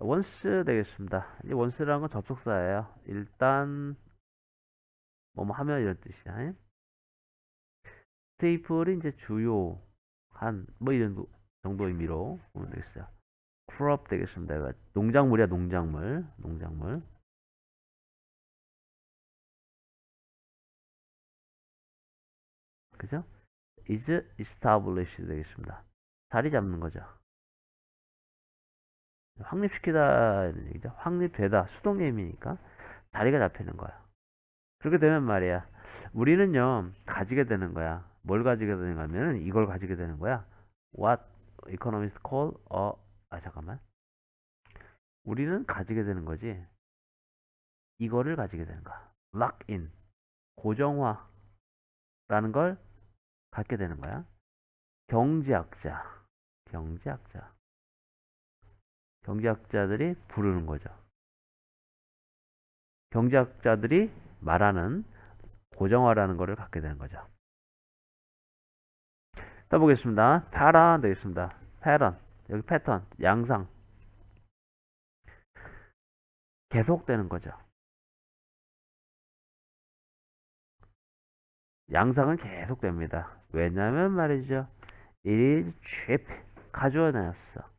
once 되겠습니다. 이 once라는 건 접속사예요. 일단 뭐뭐 하면 이런 뜻이야. 스테이플이 이제 주요 한 뭐 이런 도- 정도 의미로 보면 되겠어요. crop 되겠습니다. 농작물이야 농작물, 농작물. 그죠? is established 되겠습니다. 자리 잡는 거죠. 확립시키다 이런 얘기죠. 확립되다 수동의미니까 자리가 잡히는 거야. 그렇게 되면 말이야. 우리는요 가지게 되는 거야. 뭘 가지게 되는가 하면은 이걸 가지게 되는 거야. What economists call a 아 잠깐만. 우리는 가지게 되는 거지. 이거를 가지게 되는 거야. lock in 고정화라는 걸 갖게 되는 거야. 경제학자, 경제학자, 경제학자들이 부르는 거죠. 경제학자들이 말하는 고정화라는 것을 갖게 되는 거죠. 떠보겠습니다. 패런 되겠습니다. 패런 여기 패턴 양상 계속되는 거죠. 양상은 계속됩니다. 왜냐면 말이죠. It is cheap. 가져와놨어.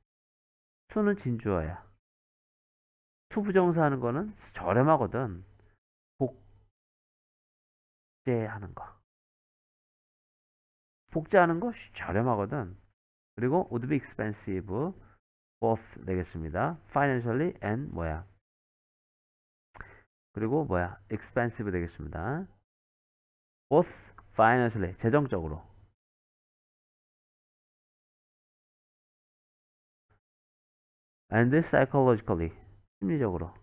To는 진주어야. to 부정사 하는 거는 저렴하거든. 복제하는 거. 복제하는 거 저렴하거든. 그리고 would be expensive. both 되겠습니다. financially and 뭐야. 그리고 뭐야. expensive 되겠습니다. both financially 재정적으로 and psychologically 심리적으로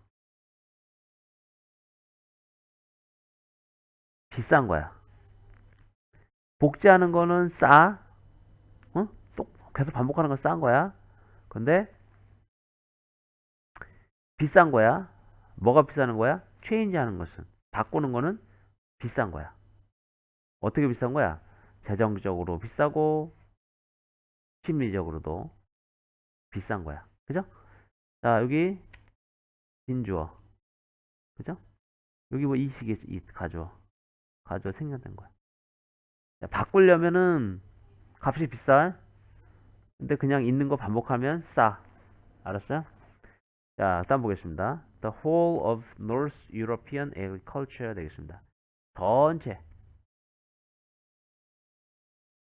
비싼 거야. 복제하는 거는 싸, 어? 또 계속 반복하는 건 싼 거야. 근데 비싼 거야. 뭐가 비싸는 거야? 체인지 하는 것은 바꾸는 거는 비싼 거야. 어떻게 비싼 거야? 재정적으로 비싸고 심리적으로도 비싼 거야. 그죠? 자, 여기 진주어. 그죠? 여기 뭐 이식이 이 가져. 가져 생략된 거야. 자, 바꾸려면은 값이 비싸. 근데 그냥 있는 거 반복하면 싸. 알았어요? 자, 다음 보겠습니다. The whole of North European agriculture 되겠습니다. 전체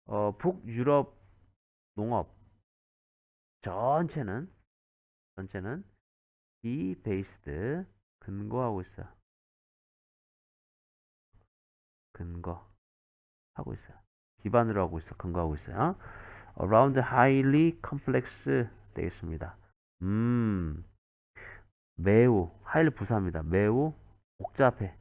어, 북유럽 농업 전체는 전체는 이 베이스드 근거하고 있어. 근거 하고 있어요. 기반으로 하고 있어. 근거하고 있어요. around highly complex 되겠습니다. 음. 매우 highly 부사입니다. 매우 복잡해.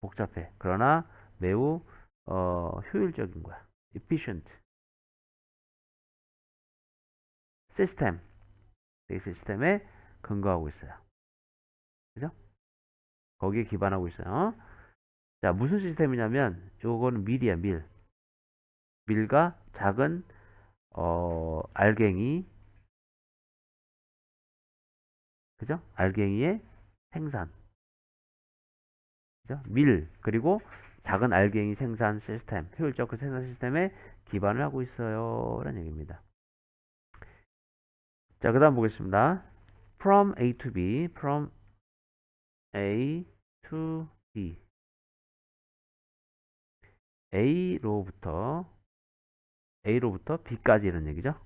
복잡해. 그러나 매우 어, 효율적인 거야. efficient. 시스템. 이 시스템에 근거하고 있어요. 그죠? 거기에 기반하고 있어요. 자, 무슨 시스템이냐면 요거는 밀이야, 밀. 밀과 작은 어, 알갱이 그죠? 알갱이의 생산. 그죠? 밀 그리고 작은 알갱이 생산 시스템, 효율적 그 생산 시스템에 기반을 하고 있어요. 라는 얘기입니다. 자, 그 다음 보겠습니다. from A to B, from A to B. A로부터 A로부터 B까지 이런 얘기죠.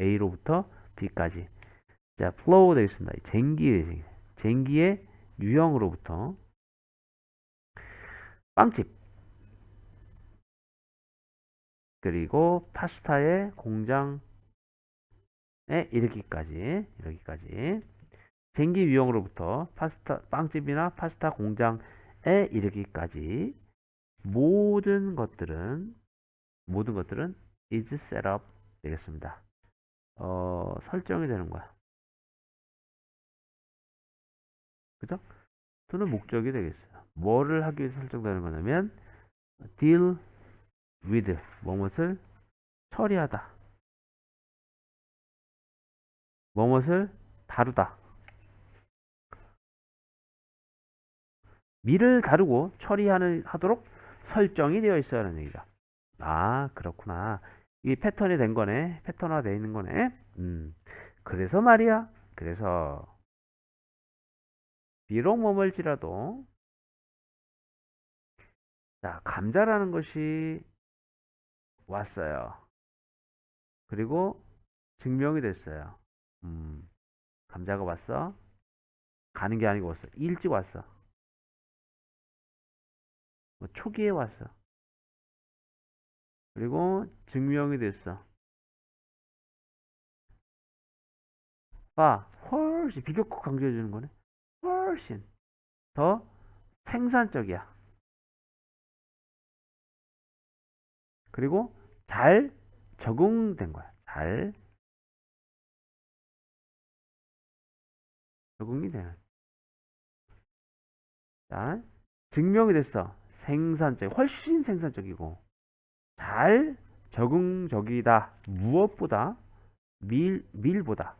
A로부터 B까지. 자, flow 되겠습니다. 쟁기의 쟁기의 유형으로부터 빵집 그리고 파스타의 공장에 이르기까지 이르기까지 쟁기 유형으로부터 파스타 빵집이나 파스타 공장에 이르기까지 모든 것들은 모든 것들은 is set up 되겠습니다. 어, 설정이 되는 거야. 그죠? 또는 목적이 되겠어요. 뭐를 하기 위해서 설정되는 거냐면 deal with 무엇을 처리하다. 뭐뭇을 다루다. 미를 다루고 처리하는 하도록 설정이 되어 있어야 하는 얘기다. 아, 그렇구나. 이게 패턴이 된 거네. 패턴화 되어 있는 거네. 음. 그래서 말이야. 그래서 비록 머물지라도 자, 감자라는 것이 왔어요. 그리고 증명이 됐어요. 음. 감자가 왔어. 가는 게 아니고 왔어. 일찍 왔어. 뭐 초기에 왔어. 그리고 증명이 됐어. 봐, 훨씬 비교급 강조해 주는 거네. 훨씬 더 생산적이야. 그리고 잘 적응된 거야. 잘 적응이 되는. 자, 증명이 됐어. 생산적, 훨씬 생산적이고 잘 적응적이다. 무엇보다 밀 밀보다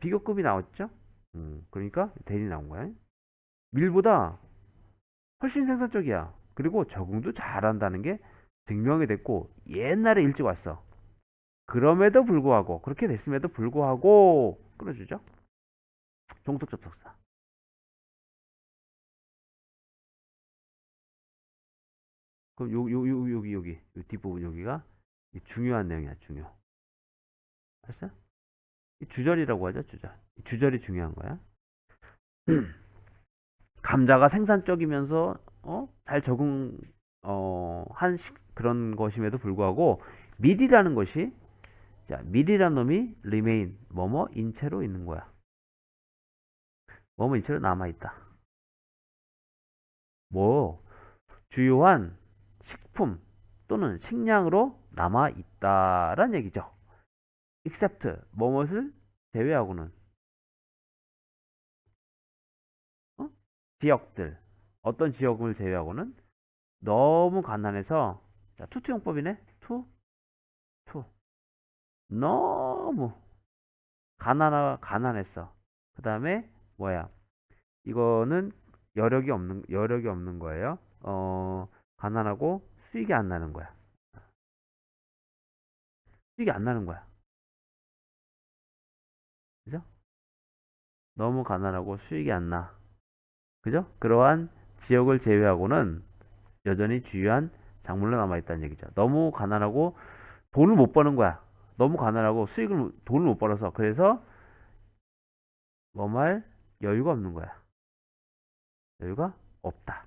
비교급이 나왔죠? 음, 그러니까 대리 나온 거야. 밀보다 훨씬 생산적이야. 그리고 적응도 잘한다는 게 증명이 됐고 옛날에 일찍 왔어. 그럼에도 불구하고 그렇게 됐음에도 불구하고 끊어주죠. 종속 접속사. 그럼 요, 요, 요, 여기, 여기, 요 뒷부분 여기가 이 중요한 내용이야, 중요. 알았어? 이 주절이라고 하죠, 주절. 이 주절이 중요한 거야. 감자가 생산적이면서, 어, 잘 적응, 어, 한 시- 그런 것임에도 불구하고, 밀이라는 것이, 자, 밀이란 놈이 remain, 뭐뭐 인체로 있는 거야. 뭐뭐 인체로 남아있다. 뭐, 주요한 식품 또는 식량으로 남아 있다란 얘기죠. except 뭐뭇을 제외하고는 어? 지역들 어떤 지역을 제외하고는 너무 가난해서 자, 투투용법이네. 투 투. 너무 가난하 가난했어. 그 다음에 뭐야? 이거는 여력이 없는 여력이 없는 거예요. 어 가난하고 수익이 안 나는 거야. 수익이 안 나는 거야. 그죠? 너무 가난하고 수익이 안 나. 그죠? 그러한 지역을 제외하고는 여전히 주요한 작물로 남아있다는 얘기죠. 너무 가난하고 돈을 못 버는 거야. 너무 가난하고 수익을, 돈을 못 벌어서. 그래서 뭐말 여유가 없는 거야. 여유가 없다.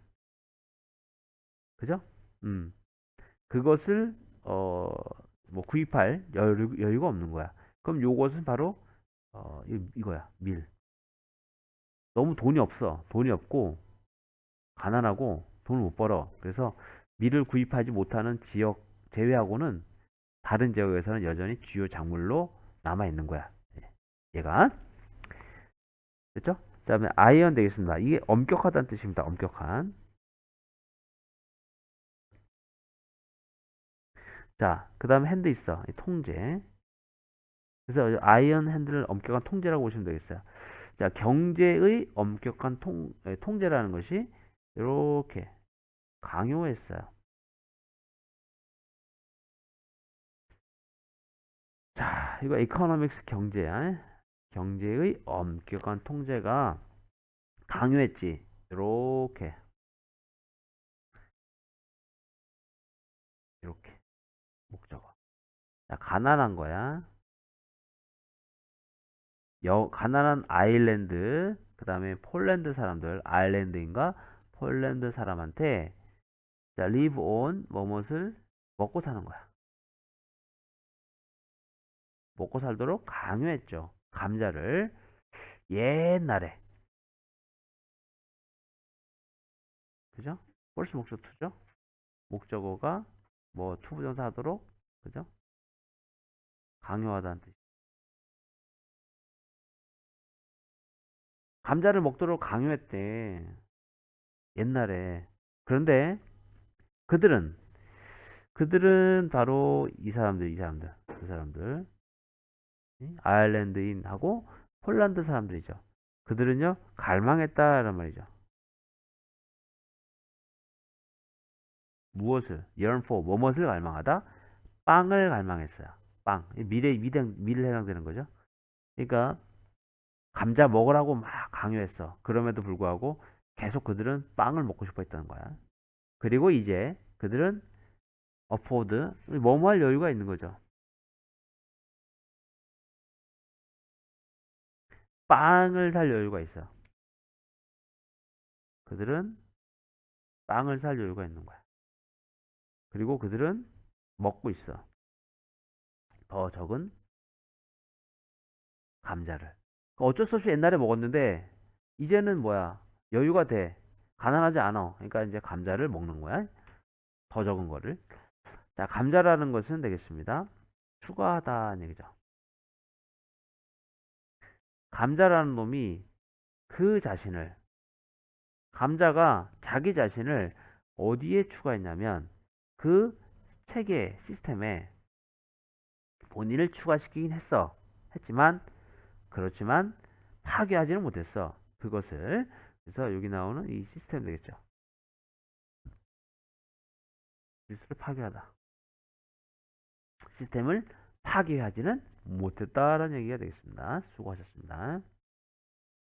그죠? 음. 그것을 어 뭐 구입할 여유, 여유가 없는 거야. 그럼 요것은 바로 어 이, 이거야. 밀. 너무 돈이 없어. 돈이 없고 가난하고 돈을 못 벌어. 그래서 밀을 구입하지 못하는 지역 제외하고는 다른 지역에서는 여전히 주요 작물로 남아 있는 거야. 예. 얘가 됐죠? 그 다음에 아이언 되겠습니다. 이게 엄격하다는 뜻입니다. 엄격한. 자, 그 다음에 핸드 있어. 이 통제. 그래서 아이언 핸드를 엄격한 통제라고 보시면 되겠어요. 자, 경제의 엄격한 통, 에, 통제라는 것이 이렇게 강요했어요. 자, 이거 에코노믹스 경제야. 경제의 엄격한 통제가 강요했지. 이렇게. 이렇게. 목적어. 자, 가난한 거야. 여, 가난한 아일랜드, 그 다음에 폴란드 사람들, 아일랜드인가 폴란드 사람한테 자, live on 뭐뭇을 먹고 사는 거야. 먹고 살도록 강요했죠. 감자를 옛날에 그죠? 폴스 목적 투죠? 목적어가 뭐 투부정사 하도록 그죠? 강요하다는 뜻. 감자를 먹도록 강요했대. 옛날에. 그런데 그들은 그들은 바로 이 사람들, 이 사람들, 그 사람들. 아일랜드인하고 홀란드 사람들이죠. 그들은요 갈망했다란 말이죠. 무엇을 yearn for 무엇을 갈망하다 빵을 갈망했어요. 빵이 미래 미래 미래에 해당되는 거죠. 그러니까 감자 먹으라고 막 강요했어. 그럼에도 불구하고 계속 그들은 빵을 먹고 싶어 했다는 거야. 그리고 이제 그들은 afford 뭐뭐 할 여유가 있는 거죠. 빵을 살 여유가 있어. 그들은 빵을 살 여유가 있는 거야. 그리고 그들은 먹고 있어. 더 적은 감자를. 어쩔 수 없이 옛날에 먹었는데 이제는 뭐야? 여유가 돼. 가난하지 않아. 그러니까 이제 감자를 먹는 거야. 더 적은 거를. 자, 감자라는 것은 되겠습니다. 추가하다는 얘기죠. 감자라는 놈이 그 자신을 감자가 자기 자신을 어디에 추가했냐면 그 체계 시스템에 본인을 추가시키긴 했어. 했지만 그렇지만 파괴하지는 못했어. 그것을 그래서 여기 나오는 이 시스템 되겠죠. 시스템을 파괴하다. 시스템을 파괴하지는 못했다라는 얘기가 되겠습니다. 수고하셨습니다.